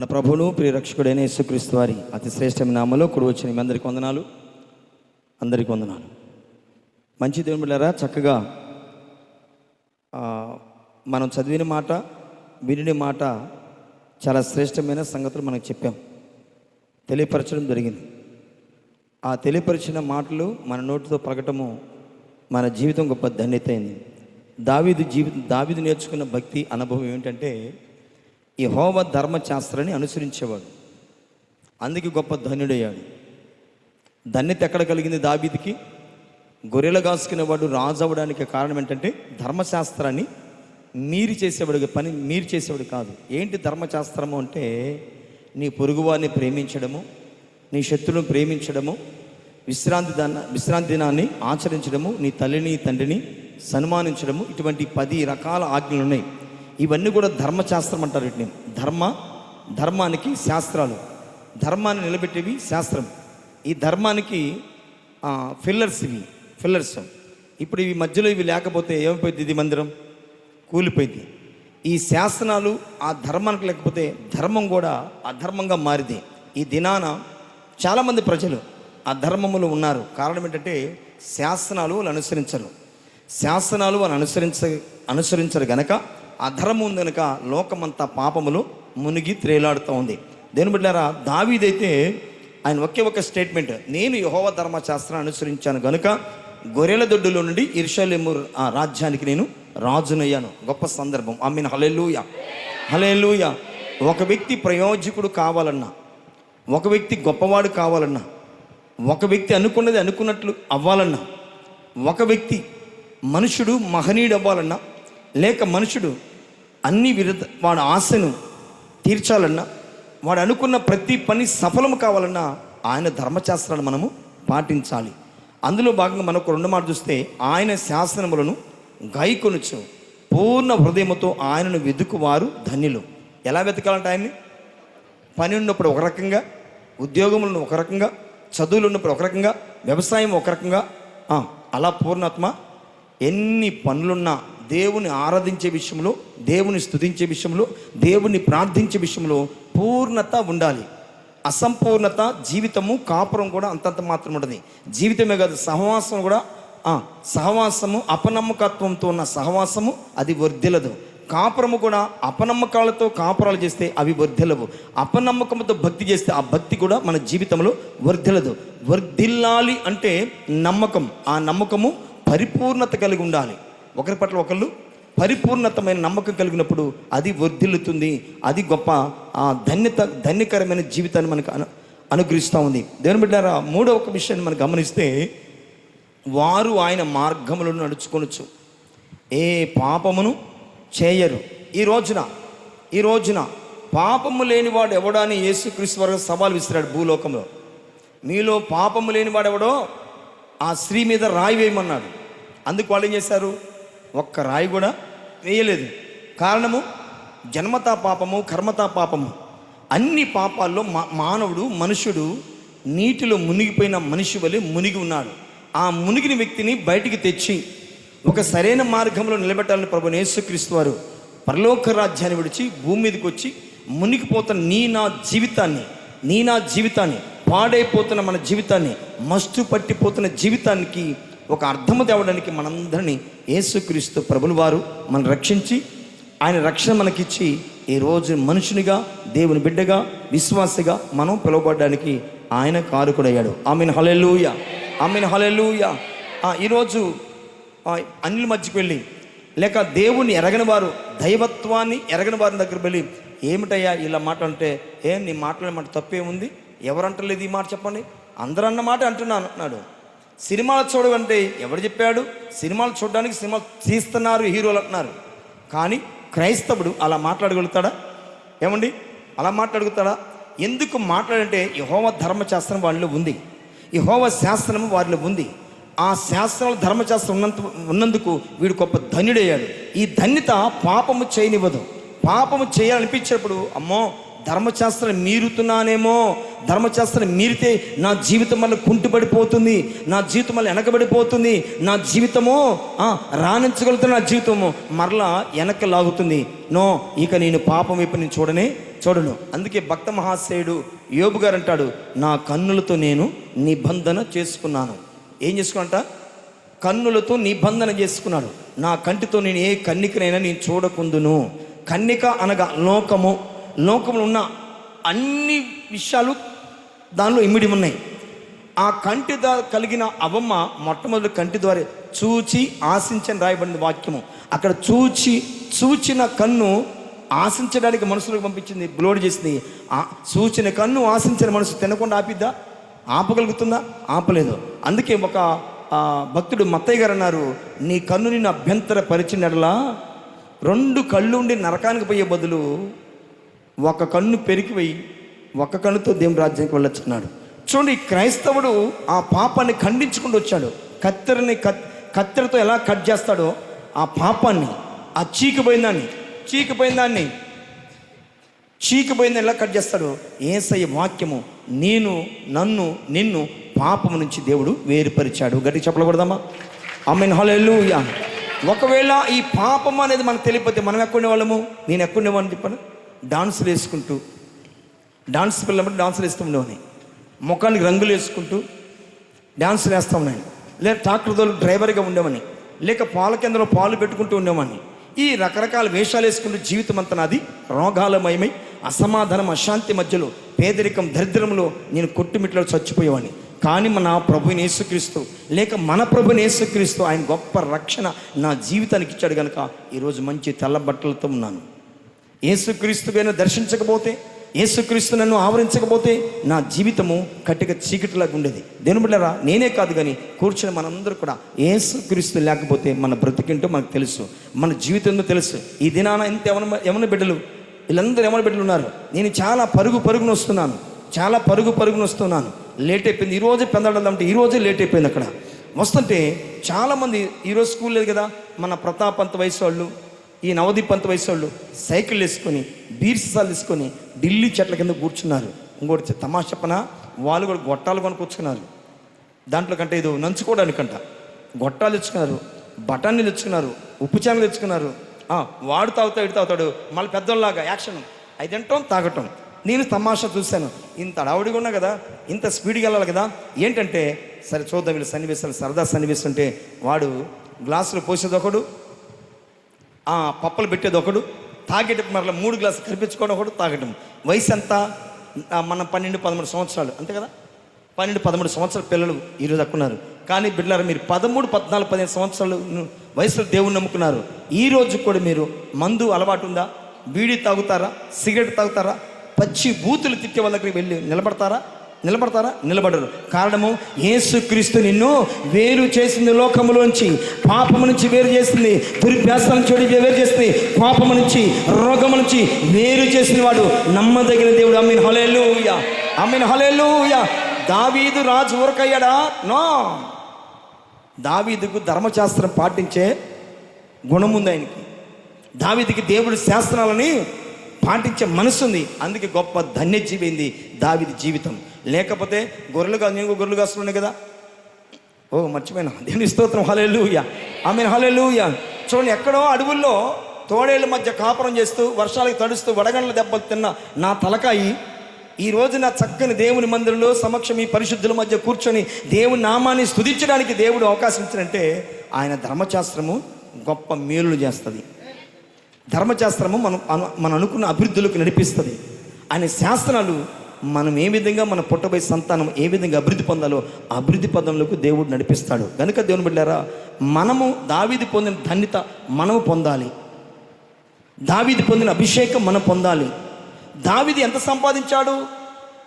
మన ప్రభువును ప్రియరక్షకుడైన యేసుక్రీస్తు వారి అతి శ్రేష్టమైన నామలో కుడి వచ్చిన మీ అందరికి వందనాలు. అందరికి వందనాలు. మంచి దేవుని చక్కగా మనం చదివిన మాట వినిన మాట చాలా శ్రేష్టమైన సంగతులు మనకు చెప్పాం. తెలియపరచడం జరిగింది. ఆ తెలియపరిచిన మాటలు మన నోటితో పలకటము మన జీవితం గొప్ప ధన్యత అయింది. దావీదు జీవి దావీదు నేర్చుకున్న భక్తి అనుభవం ఏమిటంటే ఈ హోమ ధర్మశాస్త్రాన్ని అనుసరించేవాడు. అందుకే గొప్ప ధన్యుడయ్యాడు. ధన్యత ఎక్కడ కలిగింది దాబీదికి గొర్రెలు కాసుకునేవాడు రాజు అవ్వడానికి కారణం ఏంటంటే ధర్మశాస్త్రాన్ని మీరు చేసేవాడు పని మీరు చేసేవాడు కాదు. ఏంటి ధర్మశాస్త్రము అంటే నీ పొరుగువారిని ప్రేమించడము నీ శత్రువులను ప్రేమించడము విశ్రాంతి దాన విశ్రాంతి దినాన్ని ఆచరించడము నీ తల్లిని తండ్రిని సన్మానించడము ఇటువంటి పది రకాల ఆజ్ఞలు ఉన్నాయి ఇవన్నీ కూడా ధర్మశాస్త్రం అంటారు వీటిని. ధర్మ ధర్మానికి శాస్త్రాలు. ధర్మాన్ని నిలబెట్టేవి శాస్త్రం. ఈ ధర్మానికి ఫిల్లర్స్ ఇవి ఫిల్లర్స్ ఇప్పుడు ఇవి మధ్యలో ఇవి లేకపోతే ఏమైపోయింది ఇది మందిరం? కూలిపోయింది. ఈ శాసనాలు ఆ ధర్మానికి లేకపోతే ధర్మం కూడా అధర్మంగా మారింది. ఈ దినాన చాలామంది ప్రజలు అధర్మములు ఉన్నారు. కారణం ఏంటంటే శాసనాలు వాళ్ళు అనుసరించరు. శాసనాలు వాళ్ళు అనుసరించ అనుసరించరు గనక అధర్మం ఉంది కనుక లోకమంతా పాపములు మునిగి త్రేలాడుతూ ఉంది. దేని బిడ్డారా దావీదైతే ఆయన ఒకే ఒక స్టేట్మెంట్ నేను యహోవ ధర్మశాస్త్రాన్ని అనుసరించాను గనుక గొర్రెల దొడ్డులో నుండి ఇర్షలేము ఆ రాజ్యానికి నేను రాజునయ్యాను. గొప్ప సందర్భం. ఐ మీన్ హలెలూయ హలెలూయ ఒక వ్యక్తి ప్రయోజకుడు కావాలన్నా ఒక వ్యక్తి గొప్పవాడు కావాలన్నా ఒక వ్యక్తి అనుకున్నది అనుకున్నట్లు అవ్వాలన్నా ఒక వ్యక్తి మనుషుడు మహనీయుడు అవ్వాలన్నా లేక మనుషుడు అన్ని విరుద్ధ వాడి ఆశను తీర్చాలన్నా వాడు అనుకున్న ప్రతి పని సఫలం కావాలన్నా ఆయన ధర్మశాస్త్రాలు మనము పాటించాలి. అందులో భాగంగా మనకు రెండు మాట చూస్తే ఆయన శాసనములను గైకొనుచు పూర్ణ హృదయముతో ఆయనను వెతుకువారు ధన్యులు. ఎలా వెతకాలంటే ఆయన్ని? పని ఉన్నప్పుడు ఒక రకంగా ఉద్యోగములను ఒక రకంగా చదువులు ఉన్నప్పుడు ఒక రకంగా వ్యవసాయం ఒక రకంగా అలా పూర్ణాత్మ ఎన్ని పనులున్నా దేవుని ఆరాధించే విషయంలో దేవుని స్థుతించే విషయంలో దేవుని ప్రార్థించే విషయంలో పూర్ణత ఉండాలి. అసంపూర్ణత జీవితము కాపురం కూడా అంతంత మాత్రం ఉంటుంది జీవితమే కాదు సహవాసం కూడా సహవాసము అపనమ్మకత్వంతో ఉన్న సహవాసము అది వర్ధిల్లదు. కాపురము కూడా అపనమ్మకాలతో కాపురాలు చేస్తే అవి వర్ధిల్లవు. అపనమ్మకంతో భక్తి చేస్తే ఆ భక్తి కూడా మన జీవితంలో వర్ధిలదు వర్ధిల్లాలి అంటే నమ్మకం. ఆ నమ్మకము పరిపూర్ణత కలిగి ఉండాలి. ఒకరి పట్ల ఒకళ్ళు పరిపూర్ణతమైన నమ్మకం కలిగినప్పుడు అది వర్ధిల్లుతుంది అది గొప్ప ఆ ధన్యత ధన్యకరమైన జీవితాన్ని మనకు అను అనుగ్రహిస్తూ ఉంది. దేవుని బిడ్డారా మూడో ఒక విషయాన్ని మనం గమనిస్తే వారు ఆయన మార్గములను నడుచుకొనొచ్చు. ఏ పాపమును చేయరు. ఈ రోజున ఈ రోజున పాపము లేనివాడు ఎవడని యేసుక్రీస్తు వరకు సవాల్ విసిరాడు భూలోకంలో. మీలో పాపము లేనివాడు ఎవడో ఆ స్త్రీ మీద రాయి వేయమన్నాడు. అందుకు వాళ్ళు ఏం చేశారు? ఒక్క రాయి కూడా వేయలేదు. కారణము జన్మతా పాపము కర్మతా పాపము. అన్ని పాపాల్లో మా మానవుడు మనుషుడు నీటిలో మునిగిపోయిన మనిషి వలె మునిగి ఉన్నాడు. ఆ మునిగిన వ్యక్తిని బయటికి తెచ్చి ఒక సరైన మార్గంలో నిలబెట్టాలని ప్రభు యేసుక్రీస్తు వారు పరలోక రాజ్యాన్ని విడిచి భూమి మీదకి వచ్చి మునిగిపోతున్న నీ నా జీవితాన్ని నీ నా జీవితాన్ని పాడైపోతున్న మన జీవితాన్ని మస్తు పట్టిపోతున్న జీవితానికి ఒక అర్థము తేవడానికి మనందరినీ యేసుక్రీస్తు ప్రభులు వారు మనం రక్షించి ఆయన రక్షణ మనకిచ్చి ఈరోజు మనుషునిగా దేవుని బిడ్డగా విశ్వాసగా మనం పిలువబడడానికి ఆయన కారుకుడయ్యాడు. ఆమెను. హలెలూయ ఆమెను. హలెలూయ ఈరోజు అన్నిల మధ్యకు వెళ్ళి లేక దేవుని ఎరగని వారు దైవత్వాన్ని ఎరగని వారి దగ్గర వెళ్ళి ఏమిటయ్యా ఇలా మాట అంటే ఏ నీ మాటల మాట తప్పే ఉంది ఎవరంటలేదు ఈ మాట చెప్పండి? అందరూ మాట అంటున్నాను అన్నాడు. సినిమాలు చూడవంటే ఎవడు చెప్పాడు? సినిమాలు చూడడానికి సినిమాలు తీస్తున్నారు హీరోలు అంటున్నారు. కానీ క్రైస్తవుడు అలా మాట్లాడగలుగుతాడా? ఏమండి? అలా మాట్లాడగలుగుతాడా? ఎందుకు మాట్లాడంటే యహోవ ధర్మశాస్త్రం వాళ్ళలో ఉంది. యహోవ శాస్త్రం వారిలో ఉంది. ఆ శాస్త్రాల ధర్మశాస్త్రం ఉన్నంత ఉన్నందుకు వీడు గొప్ప ధన్యుడయ్యాడు. ఈ ధన్యత పాపము చేయనివ్వదు. పాపము చేయాలనిపించినప్పుడు అమ్మో ధర్మశాస్త్రం మీరుతున్నానేమో ధర్మశాస్త్రం మీరితే నా జీవితం వల్ల కుంటుపడిపోతుంది నా జీవితం వల్ల వెనకబడిపోతుంది నా జీవితము రాణించగలుగుతున్న నా జీవితము మరలా వెనక్కి లాగుతుంది. నో ఇక నేను పాపం వైపు నేను చూడనే చూడను. అందుకే భక్త మహాశయుడు యోబు గారు అంటాడు నా కన్నులతో నేను నిబంధన చేసుకున్నాను. ఏం చేసుకున్నట కన్నులతో నిబంధన చేసుకున్నాడు. నా కంటితో నేను ఏ కన్నికనైనా నేను చూడకుందును కన్నిక అనగా లోకము. లోకంలో ఉన్న అన్ని విషయాలు దానిలో ఇమిడి ఉన్నాయి. ఆ కంటి ద్వారా కలిగిన అవమ్మ మొట్టమొదటి కంటి ద్వారా చూచి ఆశించని రాయబడిన వాక్యము. అక్కడ చూచి చూచిన కన్ను ఆశించడానికి మనుషులకు పంపించింది బ్లోడ్ చేసింది. ఆ చూచిన కన్ను ఆశించిన మనసు తినకుండా ఆపిద్దా? ఆపగలుగుతుందా? ఆపలేదు. అందుకే ఒక భక్తుడు మత్తయ్య గారు అన్నారు నీ కన్ను నిన్ను అభ్యంతర పరిచినట్లా రెండు కళ్ళు ఉండి నరకానికి పోయే బదులు ఒక కన్ను పెరిగిపోయి ఒక కన్నుతో దేవుని రాజ్యానికి వెళ్ళొచ్చున్నాడు. చూడండి క్రైస్తవుడు ఆ పాపాన్ని ఖండించుకుంటూ వచ్చాడు. కత్తెరని కత్ కత్తెరతో ఎలా కట్ చేస్తాడో ఆ పాపాన్ని ఆ చీకిపోయిన దాన్ని చీకిపోయిన దాన్ని చీకిపోయింది ఎలా కట్ చేస్తాడో ఏసయ్య వాక్యము నేను నన్ను నిన్ను పాపము నుంచి దేవుడు వేరుపరిచాడు. గట్టి చెప్పకూడదమ్మా అమ్మని హల్లెలూయా ఒకవేళ ఈ పాపం అనేది మనకు తెలియపోతే మనం ఎక్కడ వాళ్ళము నేను ఎక్కడ ఉండేవాడిని చెప్పాను డాన్సులు వేసుకుంటూ డాన్స్ పిల్లలు డాన్సులు వేస్తూ ఉండేవాడిని. ముఖానికి రంగులు వేసుకుంటూ డాన్సులు వేస్తూ ఉన్నాను లేదా ట్రాక్టర్ తోలు డ్రైవర్గా ఉండేవాడిని. లేక పాల కేంద్రంలో పాలు పెట్టుకుంటూ ఉండేవాడిని. ఈ రకరకాల వేషాలు వేసుకుంటూ జీవితం అంతా నాది. రోగాలమయమై అసమాధానం అశాంతి మధ్యలో పేదరికం దరిద్రంలో నేను కొట్టుమిట్లో చచ్చిపోయేవాడిని. కానీ మన ప్రభుని యేసుక్రీస్తు లేక మన ప్రభుని యేసుక్రీస్తు ఆయన గొప్ప రక్షణ నా జీవితానికి ఇచ్చాడు కనుక ఈరోజు మంచి తెల్ల బట్టలతో ఉన్నాను. యేసుక్రీస్తువైనా దర్శించకపోతే ఏసుక్రీస్తు నన్ను ఆవరించకపోతే నా జీవితము కట్టిక చీకటిలాగా ఉండేది. దేని బిడ్డరా నేనే కాదు కానీ కూర్చుని మనందరూ కూడా ఏసుక్రీస్తు లేకపోతే మన బ్రతికింటో మనకు తెలుసు మన జీవితంలో తెలుసు? ఈ దినాన ఇంత ఎవరి ఎవరి బిడ్డలు వీళ్ళందరూ ఎవరి బిడ్డలు ఉన్నారు. నేను చాలా పరుగు పరుగున వస్తున్నాను చాలా పరుగు పరుగున వస్తున్నాను. లేట్ అయిపోయింది ఈరోజు పెందడాలంటే ఈరోజే లేట్ అయిపోయింది అక్కడ. వస్తుంటే చాలామంది ఈరోజు స్కూల్ లేదు కదా మన ప్రతాప్ అంత వయసు వాళ్ళు ఈ నవదీప్ అంత వయసు వాళ్ళు సైకిల్ వేసుకొని బీర్సాలు తీసుకొని ఢిల్లీ చెట్ల కింద కూర్చున్నారు. ఇంకోటి చె- తమాషా చెప్పన? వాళ్ళు కూడా గొట్టాలు కొనుక్కొచ్చుకున్నారు. దాంట్లో కంటే ఇది నంచుకోవడానికంట గొట్టాలు తెచ్చుకున్నారు బఠానీలు తెచ్చుకున్నారు ఉప్పు చానలు తెచ్చుకున్నారు. వాడు తాగుతాడు ఇటు తాగుతాడు. మళ్ళీ పెద్దోళ్ళలాగా యాక్షన్. అది తింటాం తాగటం. నేను తమాషా చూశాను. ఇంత అడవుడిగా ఉన్నా కదా ఇంత స్పీడ్గా వెళ్ళాలి కదా ఏంటంటే సరే చూద్దాం వీళ్ళు సన్నివేశాలు సరదా సన్నివేశం అంటే వాడు గ్లాసులు పోసేది ఒకడు పప్పలు పెట్టేది ఒకడు తాగేటప్పుడు మరలా మూడు గ్లాసులు కనిపించుకోవడం ఒకడు తాగటం. వయసు ఎంత మన పన్నెండు పదమూడు సంవత్సరాలు అంతే కదా? పన్నెండు పదమూడు సంవత్సరాల పిల్లలు ఈరోజు అక్కున్నారు. కానీ బిడ్డలారు మీరు పదమూడు పద్నాలుగు పదిహేను సంవత్సరాలు వయసులో దేవుని నమ్ముకున్నారు. ఈ రోజు కూడా మీరు మందు అలవాటు ఉందా? బీడీ తాగుతారా? సిగరెట్ తాగుతారా? పచ్చి బూతులు తిట్టే వాళ్ళ దగ్గరికి వెళ్ళి నిలబడతారా? నిలబడతారా? నిలబడరు. కారణము యేసుక్రీస్తు నిన్ను వేరు చేసింది లోకములోంచి పాపము నుంచి వేరు చేసింది దుర్భ్యాసం చెడు వేరు చేసింది పాపము నుంచి రోగము నుంచి వేరు చేసిన వాడు నమ్మదగిన దేవుడు. అమ్మిన హలేలుయ అమ్మిన హలేలుయ దావీదు రాజు ఊరకయ్యాడా? నో. దావీదుకు ధర్మశాస్త్రం పాటించే గుణం ఉంది ఆయనకి. దావీదికి దేవుడి శాస్త్రాలని పాటించే మనసు ఉంది అందుకే గొప్ప ధన్యజీవైంది దావిది జీవితం. లేకపోతే గొర్రెలుగా నేను గొర్రెలుగా కాస్తున్నాయి కదా? ఓ మర్చిపోయినా. దేవుని స్తోత్రం. హలెలూయ ఆమె హలెలూయ చూడండి ఎక్కడో అడవుల్లో తోడేళ్ళ మధ్య కాపురం చేస్తూ వర్షాలకు తడుస్తూ వడగండ్ల దెబ్బలు తిన్న నా తలకాయి ఈ రోజు నా చక్కని దేవుని మందిరంలో సమక్షం ఈ పరిశుద్ధుల మధ్య కూర్చొని దేవుని నామాన్ని స్థుతించడానికి దేవుడు అవకాశం ఇచ్చినంటే ఆయన ధర్మశాస్త్రము గొప్ప మేలులు చేస్తుంది. ధర్మశాస్త్రము మనం అను- మనం అనుకున్న అభివృద్ధిలోకి నడిపిస్తుంది. ఆయన శాస్త్రాలు మనం ఏ విధంగా మన పుట్టబోయే సంతానం ఏ విధంగా అభివృద్ధి పొందాలో అభివృద్ధి పదంలోకి దేవుడు నడిపిస్తాడు. కనుక దేవుని బిడ్డారా మనము దావీది పొందిన ధన్యత మనము పొందాలి. దావీది పొందిన అభిషేకం మనం పొందాలి. దావిది ఎంత సంపాదించాడు?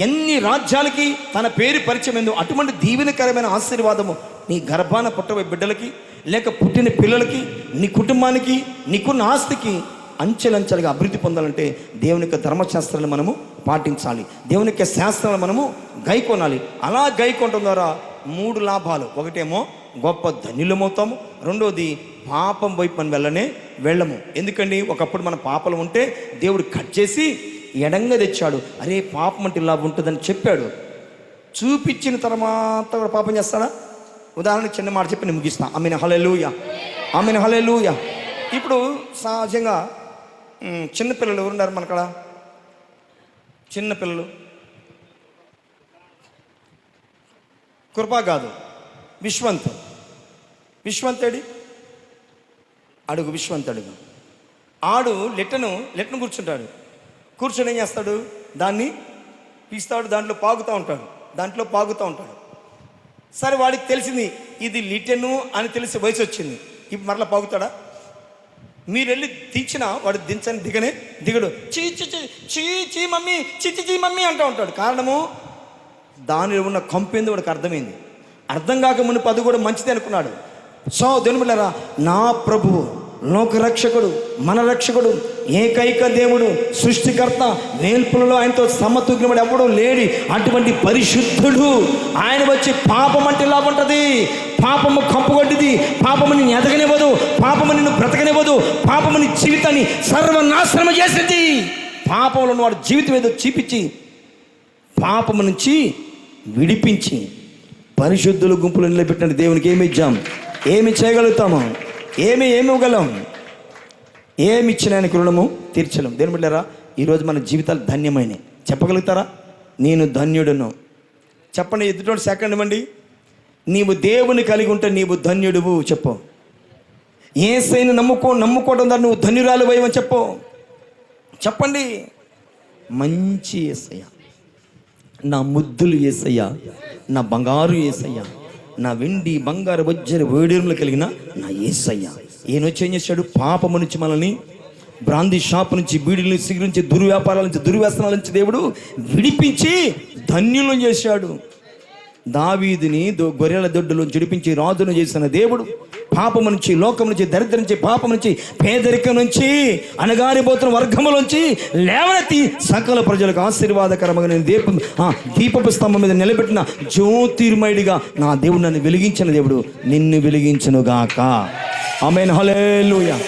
ఎన్ని రాజ్యాలకి తన పేరు పరిచయం అటువంటి దీవెనకరమైన ఆశీర్వాదము నీ గర్భాన పుట్టబోయే బిడ్డలకి లేక పుట్టిన పిల్లలకి నీ కుటుంబానికి నీకున్న ఆస్తికి అంచెలంచెలుగా అభివృద్ధి పొందాలంటే దేవుని యొక్క ధర్మశాస్త్రాలు మనము పాటించాలి. దేవుని యొక్క శాస్త్రాలు మనము గైకొనాలి. అలా గైకొనడం ద్వారా మూడు లాభాలు. ఒకటేమో గొప్ప ధన్యులమవుతాము రెండోది పాపం వైపు మనం వెళ్ళనే వెళ్ళము. ఎందుకండి? ఒకప్పుడు మన పాపలు ఉంటే దేవుడు కట్ చేసి ఎడంగా తెచ్చాడు. అరే పాపం అంటే ఇలా ఉంటుందని చెప్పాడు. చూపించిన తర్వాత కూడా పాపం చేస్తాడా? ఉదాహరణకు చిన్న మాట చెప్పి నేను ముగిస్తా ఆమెను హలెలుయ ఆమెను హలెలుయ ఇప్పుడు సహజంగా చిన్నపిల్లలు ఎవరున్నారు మనకడ? చిన్నపిల్లలు కృపా కాదు. విశ్వంత్. విశ్వంతుడి అడుగు విశ్వంత్ అడుగు. ఆడు లెట్టను లెట్టను కూర్చుంటాడు. కూర్చొని ఏం చేస్తాడు? దాన్ని తీస్తాడు దాంట్లో పాగుతూ ఉంటాడు. దాంట్లో పాగుతూ ఉంటాడు. సరే వాడికి తెలిసింది ఇది లిటెను అని తెలిసి వయసు వచ్చింది ఇప్పుడు మరలా పాగుతాడా? మీరు వెళ్ళి దించినా వాడు దించని దిగనే దిగడు. చీ చీ చీ చీ మమ్మీ చీ చీ మమ్మీ అంటూ ఉంటాడు. కారణము దానిలో ఉన్న కంపేంది వాడికి అర్థమైంది. అర్థం కాక ముందు పది కూడా మంచిది అనుకున్నాడు. సో దేనిమిళ్ళరా నా ప్రభువు లోక రక్షకుడు మన రక్షకుడు ఏకైక దేవుడు సృష్టికర్త వేల్పులలో ఆయనతో సమతూగ్నముడు ఎవడు లేడి అటువంటి పరిశుద్ధుడు. ఆయన వచ్చి పాపం అంటే ఇలా ఉంటుంది. పాపము కప్పుగొట్టిది పాపము నిన్ను ఎదగనివ్వదు. పాపము నిన్ను బ్రతకనివ్వదు. పాపము నీ జీవితాన్ని సర్వనాశనం చేసింది. పాపంలో వాడు జీవితం ఏదో చూపించి పాపము నుంచి విడిపించి పరిశుద్ధుల గుంపులు నిలబెట్టిన దేవునికి ఏమి ఇచ్చాం? ఏమి చేయగలుగుతాము? ఏమి ఏమి ఇవ్వగలం? ఏమి ఇచ్చిన ఆయనకు రుణము తీర్చలేం. దేని బిడ్డారా ఈరోజు మన జీవితాలు ధన్యమైనవి చెప్పగలుగుతారా? నేను ధన్యుడును. చెప్పండి ఎదుటి సెకండ్ ఇవ్వండి. నీవు దేవుని కలిగి ఉంటే నీవు ధన్యుడువు చెప్పు. ఏ ఏసైని నమ్ముకో నమ్ముకోవడం ద్వారా నువ్వు ధన్యురాలు అని చెప్పు. చెప్పండి. మంచి ఏసయ్య. నా ముద్దులు ఏసయ్య. నా బంగారు ఏసయ్యా. నా వెండి బంగారు వజ్ర వేడిరులు కలిగిన నా ఏసయ్య. ఈయన వచ్చి ఏం చేశాడు? పాపము నుంచి మనల్ని బ్రాంది షాప్ నుంచి బీడీల నుంచి నుంచి దుర్వ్యాపారాల నుంచి దుర్వ్యసనాల నుంచి దేవుడు విడిపించి ధన్యులను చేశాడు. దావీదిని దో- గొర్రెల దొడ్డులో జడిపించి రాజును చేసిన దేవుడు పాపం నుంచి లోకం నుంచి దరిద్రం నుంచి పాపం నుంచి పేదరికం నుంచి అనగారిపోతున్న వర్గములోంచి లేవనెత్తి సకల ప్రజలకు ఆశీర్వాదకరమైన నేను దీపం దీపపు స్తంభం మీద నిలబెట్టిన జ్యోతిర్మయుడిగా నా దేవుడు నన్ను వెలిగించిన దేవుడు నిన్ను వెలిగించనుగాక. ఆమెన్. హల్లెలూయా.